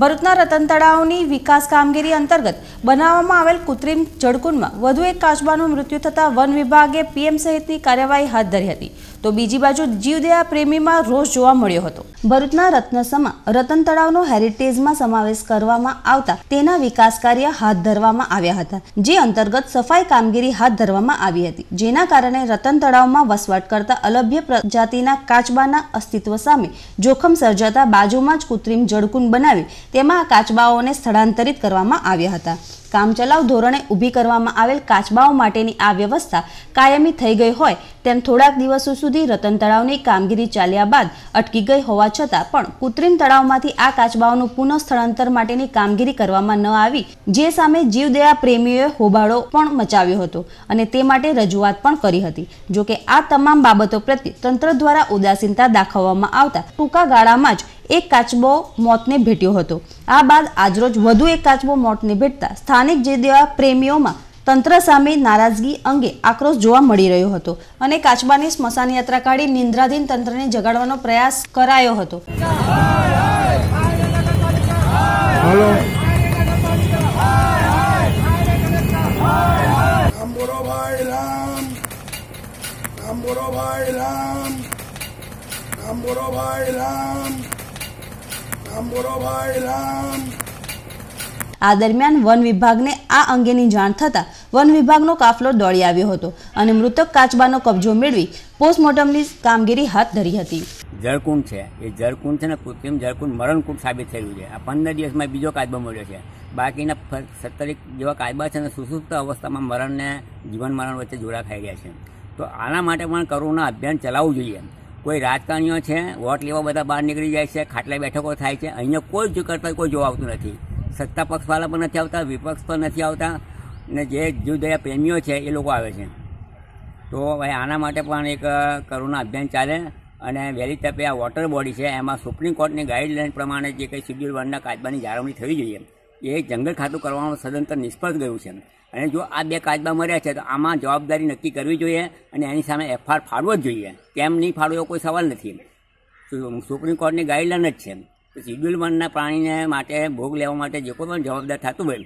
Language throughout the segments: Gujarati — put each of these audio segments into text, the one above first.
ભરૂચના રતન તળાવની વિકાસ કામગીરી અંતર્ગત બનાવવામાં આવેલ કૃત્રિમ જળકુંડમાં વધુ એક કાચબાનું મૃત્યુ થતાં વન વિભાગે પીએમ સહિતની કાર્યવાહી હાથ ધરી હતી. તો બીજી બાજુ જીવદયા પ્રેમીમાં રોષ જોવા મળ્યો હતો. ભરૂચના રત્નસમાં, રતન તળાવનો હેરિટેજમાં સમાવેશ કરવામાં આવતા તેના વિકાસ કાર્ય હાથ ધરવામાં આવ્યા હતા, જે અંતર્ગત સફાઈ કામગીરી હાથ ધરવામાં આવી હતી. જેના કારણે રતન તળાવમાં વસવાટ કરતા અલભ્ય પ્રજાતિના કાચબાના અસ્તિત્વ સામે જોખમ સર્જાતા બાજુમાં જ કૃત્રિમ જળકુંડ બનાવી તેમાં કાચબાઓને સ્થળાંતરિત કરવામાં આવ્યા હતા. કામચલાઉ ધોરણે ઊભી કરવામાં આવેલ કાચબાઓ માટેની આ વ્યવસ્થા કાયમી થઈ ગઈ હોય તેમ થોડાક દિવસો સુધી રતન તળાવની કામગીરી ચાલ્યા બાદ અટકી ગઈ હોવા છતાં પણ કૃત્રિમ તળાવમાંથી આ કાચબાઓનું પુનઃ સ્થળાંતર માટેની કામગીરી કરવામાં ન આવી, જે સામે જીવદયા પ્રેમીઓએ હોબાળો પણ મચાવ્યો હતો અને તે માટે રજૂઆત પણ કરી હતી. જોકે આ તમામ બાબતો પ્રત્યે તંત્ર દ્વારા ઉદાસીનતા દાખવવામાં આવતા ટૂંકા ગાળામાં જ એક કાચબો મોતને ભેટ્યો હતો. આ બાદ આજરોજ વધુ એક કાચબો મોતને ભેટતા સ્થાનિક જે દેવા પ્રેમીઓમાં તંત્ર સામે નારાજગી અંગે આક્રોશ જોવા મળી રહ્યો હતો અને કાચબાની સ્મશાન યાત્રા કાઢી નિંદ્રાધીન તંત્રને જગાડવાનો પ્રયાસ કરાયો હતો. હલો. રામ રામ. રામ. રામ બોલો ભાઈ રામ. આ દરમિયાન વન વિભાગને આ અંગેની જાણ થતાં વન વિભાગનો કાફલો દોડી આવ્યો હતો અને મૃતક કાચબાનો કબજો મેળવી પોસ્ટમોર્ટમની કામગીરી હાથ ધરી હતી. જળકુંડ છે. એ જળકુંડ છે ને કૃત્રિમ જળકુંડ મરણકુંડ સાબિત થયેલું છે. આ પંદર દિવસમાં બીજો કાયદો મળ્યો છે. બાકીના સત્તરેક જેવા કાયદા છે ને સુસુપ્ત અવસ્થામાં મરણને જીવન મરણ વચ્ચે જોડા ખાઈ ગયા છે. તો આના માટે પણ કરુણા અભિયાન ચલાવવું જોઈએ. કોઈ રાજકારણીઓ છે, વોટ લેવા બધા બહાર નીકળી જાય છે, ખાટલા બેઠકો થાય છે અહીંયા કોઈ જ કરતા કોઈ જોવા આવતું નથી. સત્તા પક્ષવાળા પણ નથી આવતા, વિપક્ષ પણ નથી આવતા, ને જે જીવદયા પ્રેમીઓ છે એ લોકો આવે છે. તો હવે આના માટે પણ એક કરુણા અભિયાન ચાલે અને વહેલી તપે આ વોટર બોડી છે, એમાં સુપ્રીમ કોર્ટની ગાઈડલાઇન પ્રમાણે જે કંઈ શિડ્યુલ વનના કાયદાની જાળવણી થવી જોઈએ. એ જંગલ ખાતું કરવાનું સદંતર નિષ્ફળ ગયું છે. અને જો આ બે કાયદા મર્યા છે, તો આમાં જવાબદારી નક્કી કરવી જોઈએ અને એની સામે એફઆર ફાળવો જ જોઈએ. કેમ નહીં ફાળવો કોઈ સવાલ નથી. સુપ્રીમ કોર્ટની ગાઈડલાઇન જ છે. શિડ્યુલ વનના પ્રાણીને માટે, ભોગ લેવા માટે જે કોઈ પણ જવાબદાર થતું હોય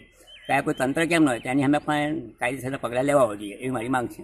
ત્યાં કોઈ તંત્ર કેમ ન હોય, તેની અમે પણ કાયદેસરના પગલાં લેવા જોઈએ, એવી મારી માંગ છે.